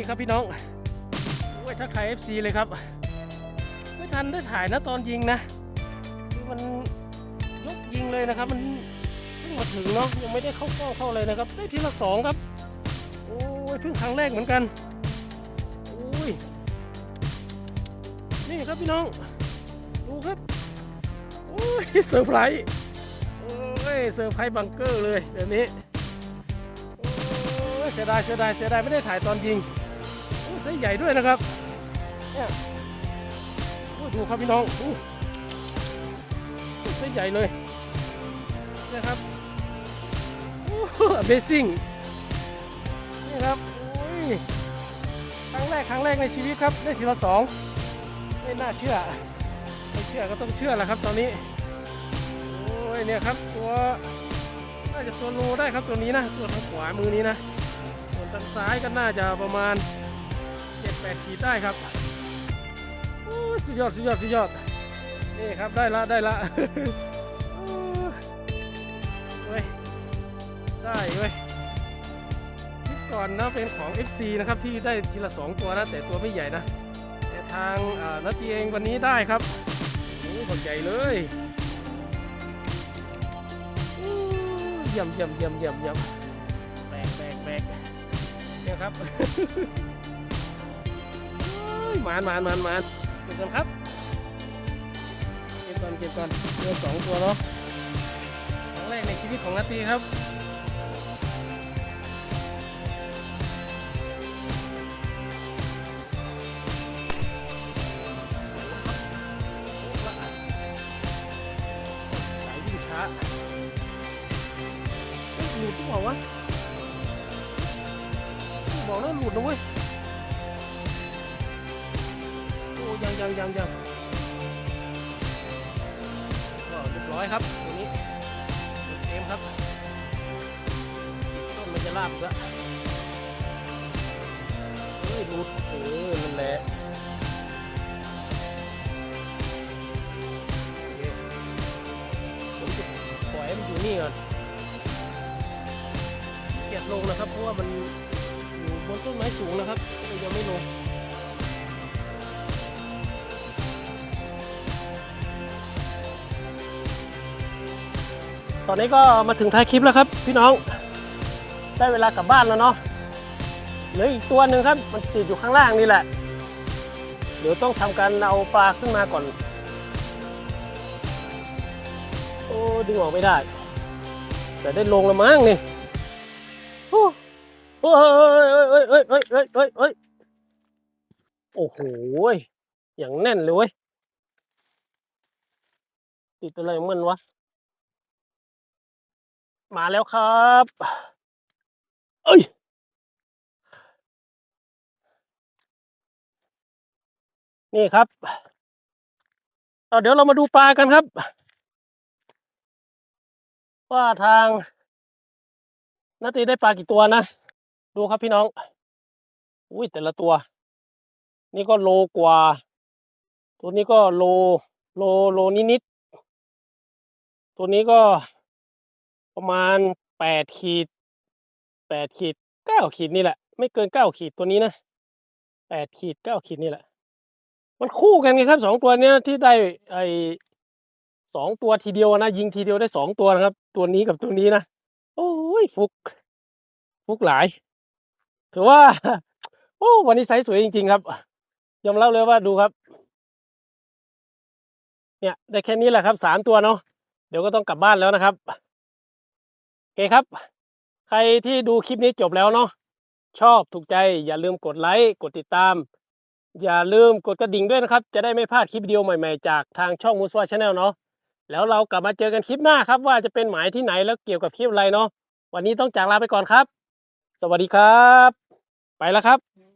นี่ครับพี่น้องโอ้ยทักทาย FC เลยครับ ไม่ทันได้ถ่ายนะตอนยิงนะคือมันยกยิงเลยนะครับ มันเพิ่งมาถึงเนาะยังไม่ได้เข้ากล้องเข้าเลยนะครับ ได้ทีละสองครับ โอ้ยเพิ่งครั้งแรกเหมือนกันโอ้ยนี่ครับพี่น้อง ดูครับโอ้ยเซอร์ไพรส์โอ้ยเซอร์ไพรส์บังเกอร์เลยแบบนี้โอ้ยเสียดายเสียดายเสียดายไม่ได้ถ่ายตอนยิง ไซส์ใหญ่ด้วยนะครับเนี่ยโอ้ยดูครับพี่น้องอู้โอ้ยไซส์ใหญ่เลยนะครับโอ้ Amazing นี่ครับโอ้ยครั้งแรกครั้งแรกในชีวิตครับได้ทีละสองไม่น่าเชื่อไม่เชื่อก็ต้องเชื่อแหละครับตอนนี้โอ้ยเนี่ยครับตัวน่าจะตัวโลได้ครับตัวนี้นะตัวทางขวามือนี้นะส่วนทางซ้ายก็น่าจะประมาณ 7-8ขีดได้ครับโอ้สุดยอดสุดยอดสุดยอดนี่ครับได้ละได้ละเว้ยได้เว้ยคลิปก่อนนะเป็นของ FC นะครับที่ได้ทีละ 2 ตัวนะแต่ตัวไม่ใหญ่นะ แต่ทางอ่านาทีเองวันนี้ได้ครับโอ้ยคนใหญ่เลยเยี่ยมเยี่ยมเยี่ยมเยี่ยมเยี่ยมแบกแบกแบกเนี่ยครับ มานหมานหมานหมานเก็บก่อนครับ เก็บก่อนเก็บก่อนเรือสองตัวเนาะครั้งแรกในชีวิตของนาตีครับสายวิ่งช้าหลุดหรือเปล่าวะบอกแล้วหลุดนะเว้ย ยังยังยังยังก็เรียบร้อยครับตัวนี้หลุดเกมครับต้นมันจะลาบอีกแล้วเฮ้ยหลุดเออนั่นแหละโอเคผมจะปล่อยมันอยู่นี่ก่อนเกียดลงนะครับ เพราะว่ามันอยู่บนต้นไม้สูงนะครับยังไม่ลง ตอนนี้ก็มาถึงท้ายคลิปแล้วครับ พี่น้อง ได้เวลากลับบ้านแล้วเนาะเหลืออีกตัวหนึ่งครับ มันติดอยู่ข้างล่างนี่แหละ เดี๋ยวต้องทำการเอาปลาขึ้นมาก่อน โอ้ดึงออกไม่ได้ แต่ได้ลงแล้วมั้งนี่โอ้โอ้ยเอ้ยเอ้ยเอ้ยเอ้ยเอ้ยเอ้ยโอ้โหอย่างแน่นเลยเว้ยติดอะไรของมันวะ มาแล้วครับ เอ้ย นี่ครับเอเดี๋ยวเรามาดูปลากันครับ ว่าทางนาตีได้ปลากี่ตัวนะ ดูครับพี่น้อง อุ้ยแต่ละตัว นี่ก็โลกว่า ตัวนี้ก็โล โลโลนิดๆตัวนี้ก็ ประมาณแปดขีดแปดขีดเก้าขีดนี่แหละ ไม่เกินเก้าขีดตัวนี้นะแปดขีดเก้าขีดนี่แหละ มันคู่กันไงครับสองตัวเนี้ยที่ได้ไอสองตัวทีเดียวนะยิงทีเดียวได้สองตัวนะครับ ตัวนี้กับตัวนี้นะโอ้ยฟุก ฟุกหลายถือว่า โอ้วันนี้ไซส์สวยจริง ๆ ครับยอมรับเลยว่าดูครับ เนี่ยได้แค่นี้แหละครับสามตัวเนาะเดี๋ยวก็ต้องกลับบ้านแล้วนะครับ โอเคครับ ใครที่ดูคลิปนี้จบแล้วเนาะชอบถูกใจอย่าลืมกดไลค์กดติดตาม อย่าลืมกดกระดิ่งด้วยนะครับ จะได้ไม่พลาดคลิปวิดีโอใหม่ๆ จากทางช่องมูสวาชาแนลเนาะแล้วเรากลับมาเจอกันคลิปหน้าครับ ว่าจะเป็นหมายที่ไหนแล้วเกี่ยวกับคลิปอะไรเนาะวันนี้ต้องจากลาไปก่อนครับ สวัสดีครับ ไปแล้วครับ